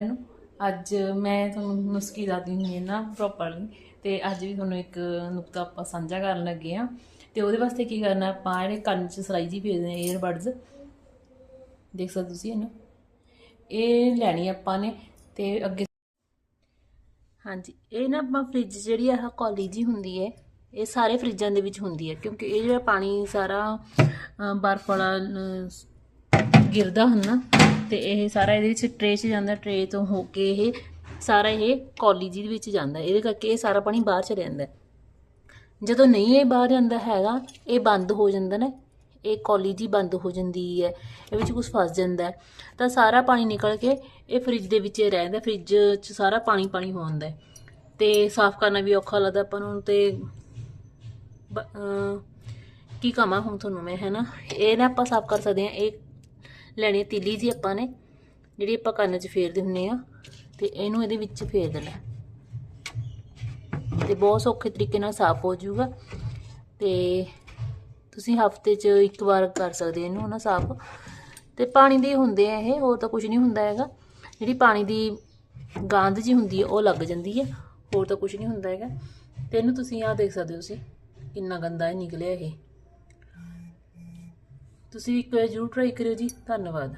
ਨੂੰ। ਅੱਜ ਮੈਂ ਤੁਹਾਨੂੰ ਨੁਸਖੀ ਦੱਸਦੀ ਹੁੰਦੀ ਹਾਂ ਨਾ ਪ੍ਰੋਪਰਲੀ ਤੇ ਅੱਜ ਵੀ ਤੁਹਾਨੂੰ ਇੱਕ ਨੁਕਤਾ ਆਪਾਂ ਸਾਂਝਾ ਕਰਨ ਲੱਗੇ ਆ ਤੇ ਉਹਦੇ ਵਾਸਤੇ ਕੀ ਕਰਨਾ ਆਪਾਂ ਜਿਹੜੇ ਕੰਨ 'ਚ ਸਲਾਈ ਜੀ ਫੇਰਦੇ ਨੇ ਏਅਰਬਡਸ ਦੇਖ ਸਕਦੇ ਤੁਸੀਂ ਇਹਨੂੰ। ਇਹ ਲੈਣੀ ਆਪਾਂ ਨੇ ਤੇ ਅੱਗੇ ਹਾਂਜੀ ਇਹ ਨਾ ਆਪਾਂ ਫ੍ਰਿਜ ਜਿਹੜੀ ਆ ਕੌਲੀ ਜੀ ਹੁੰਦੀ ਹੈ ਇਹ ਸਾਰੇ ਫ੍ਰਿਜਾਂ ਦੇ ਵਿੱਚ ਹੁੰਦੀ ਹੈ ਕਿਉਂਕਿ ਇਹ ਜਿਹੜਾ ਪਾਣੀ ਸਾਰਾ ਬਰਫ਼ ਵਾਲਾ ਅ, ਗਿਰਦਾ ਹੁੰਦਾ ਤੇ ਇਹ ਸਾਰਾ ਇਹਦੇ ਵਿੱਚ ਟਰੇ 'ਚ ਜਾਂਦਾ, ਟਰੇ ਤੋਂ ਹੋ ਕੇ ਇਹ ਸਾਰਾ ਇਹ ਕੌਲੀ ਜੀ ਦੇ ਵਿੱਚ ਜਾਂਦਾ। ਇਹਦੇ ਕਰਕੇ ਇਹ ਸਾਰਾ ਪਾਣੀ ਬਾਹਰ ਚਲੇ ਜਾਂਦਾ। ਜਦੋਂ ਨਹੀਂ ਇਹ ਬਾਹਰ ਜਾਂਦਾ ਹੈਗਾ, ਇਹ ਬੰਦ ਹੋ ਜਾਂਦਾ ਨਾ। ਇਹ ਕੌਲੀ ਜੀ ਬੰਦ ਹੋ ਜਾਂਦੀ ਹੈ। ਇਹ ਵਿੱਚ ਕੁਝ ਫਸ ਜਾਂਦਾ ਤਾਂ ਸਾਰਾ ਪਾਣੀ ਨਿਕਲ ਕੇ ਇਹ ਫ੍ਰਿਜ ਦੇ ਵਿੱਚ ਰਹਿੰਦਾ ਫ੍ਰਿਜ 'ਚ ਸਾਰਾ ਪਾਣੀ ਪਾਣੀ ਹੋ ਜਾਂਦਾ ਹੈ। ਤੇ ਸਾਫ਼ ਕਰਨਾ ਵੀ ਔਖਾ ਲੱਗਦਾ ਆਪਾਂ ਨੂੰ ਤੇ ਕੀ ਕਹਾਂ ਹੁਣ ਤੁਹਾਨੂੰ ਮੈਂ, ਹੈ ਨਾ? ਇਹ ਨਾ ਆਪਾਂ ਸਾਫ਼ ਕਰ ਸਕਦੇ ਹਾਂ। ਇਹ ਲੈਣੀ ਹੈ ਤੀਲੀ ਜੀ ਆਪਾਂ ਨੇ, ਜਿਹੜੀ ਆਪਾਂ ਕੰਨ 'ਚ ਫੇਰਦੇ ਹੁੰਨੇ ਆ, ਤੇ ਇਹਨੂੰ ਇਹਦੇ ਵਿੱਚ ਫੇਰ ਦੇਣਾ। ਤੇ ਬਹੁਤ ਸੌਖੇ ਤਰੀਕੇ ਨਾਲ ਸਾਫ਼ ਹੋ ਜਾਊਗਾ। ਤੇ ਤੁਸੀਂ ਹਫ਼ਤੇ 'ਚ ਇੱਕ ਵਾਰ ਕਰ ਸਕਦੇ ਹੋ ਇਹਨੂੰ ਨਾ ਸਾਫ਼। ਤੇ ਪਾਣੀ ਦੇ ਹੁੰਦੇ ਆ ਇਹ, ਹੋਰ ਤਾਂ ਕੁਝ ਨਹੀਂ ਹੁੰਦਾ ਹੈਗਾ। ਜਿਹੜੀ ਪਾਣੀ ਦੀ ਗਾਂਦ ਜੀ ਹੁੰਦੀ ਹੈ ਉਹ ਲੱਗ ਜਾਂਦੀ ਹੈ ਹੋਰ ਤਾਂ ਕੁਝ ਨਹੀਂ ਹੁੰਦਾ ਹੈਗਾ। ਤੇ ਇਹਨੂੰ ਤੁਸੀਂ ਆਹ ਦੇਖ ਸਕਦੇ ਹੋ ਤੁਸੀਂ, ਕਿੰਨਾ ਗੰਦਾ ਇਹ ਨਿਕਲਿਆ ਇਹ। ਤੁਸੀਂ ਇੱਕ ਵਾਰ ਜ਼ਰੂਰ ਟਰਾਈ ਕਰਿਓ ਜੀ। ਧੰਨਵਾਦ।